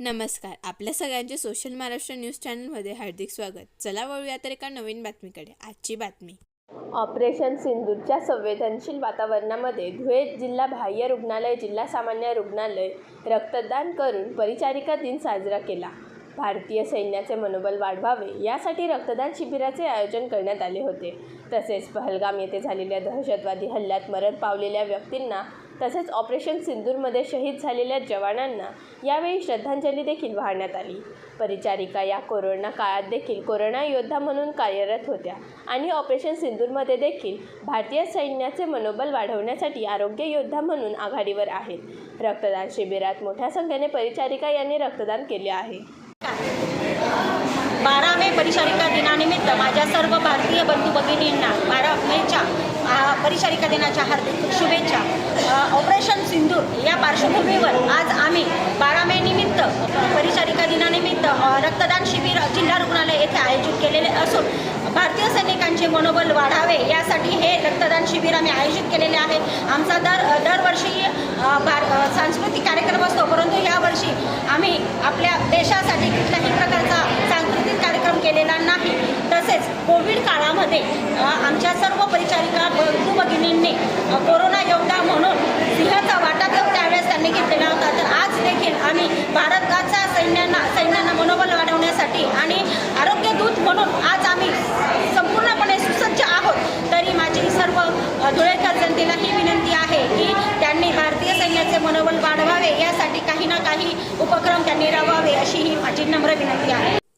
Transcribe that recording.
नमस्कार. आपल्या सगळ्यांचे सोशल महाराष्ट्र न्यूज चॅनलमध्ये हार्दिक स्वागत. चला वळूया तर एका नवीन बातमीकडे. आजची बातमी. ऑपरेशन सिंदूरच्या संवेदनशील वातावरणामध्ये धुळे जिल्हा बाह्य रुग्णालय जिल्हा सामान्य रुग्णालय रक्तदान करून परिचारिका दिन साजरा केला. भारतीय सैन्याचे मनोबल वाढवावे यासाठी रक्तदान शिबिराचे आयोजन करण्यात आले होते. तसेच पहलगाम येथे झालेल्या दहशतवादी हल्ल्यात मरण पावलेल्या व्यक्तींना तसेच ऑपरेशन सिंदूरमध्ये शहीद झालेल्या जवानांना यावेळी श्रद्धांजली देखील वाहण्यात आली. परिचारिका या कोरोना काळात देखील कोरोना योद्धा म्हणून कार्यरत होत्या आणि ऑपरेशन सिंदूरमध्ये देखील भारतीय सैन्याचे मनोबल वाढवण्यासाठी आरोग्य योद्धा म्हणून आघाडीवर आहेत. रक्तदान शिबिरात मोठ्या संख्येने परिचारिका यांनी रक्तदान केले आहे. बारा मे परिचारिका दिनानिमित्त माझ्या सर्व भारतीय बंधू भगिनींना बारा मेच्या परिचारिका दिनाच्या हार्दिक शुभेच्छा. ऑपरेशन सिंदूर या पार्श्वभूमीवर आज आम्ही बारा मे निमित्त परिचारिका दिनानिमित्त रक्तदान शिबिर जिल्हा रुग्णालय येथे आयोजित केलेले असून भारतीय सैनिकांचे मनोबल वाढावे यासाठी हे रक्तदान शिबिर आम्ही आयोजित केलेले आहे. आमचा दर दरवर्षी आपल्या देशासाठी कुठल्याही प्रकारचा सांस्कृतिक कार्यक्रम केलेला नाही. तसेच कोविड काळामध्ये आमच्या सर्व परिचारिका बंधू भगिनींनी कोरोना योद्धा म्हणून सिंहाचा वाटा देऊन त्यावेळेस त्यांनी घेतलेला होता. तर आज देखील आम्ही भारताचा सैन्यांना सैन्यांना मनोबल वाढवण्यासाठी आणि आरोग्य दूत म्हणून आज आम्ही संपूर्णपणे सुसज्ज आहोत. तरी माझी सर्व धुळेकर जनतेला ही विनंती आहे की त्यांनी भारतीय सैन्याचे मनोबल वाढवावे. यासाठी काही ना काही उपक्रम त्यांनी राबवावे अशी ही माझी नम्र विनंती आहे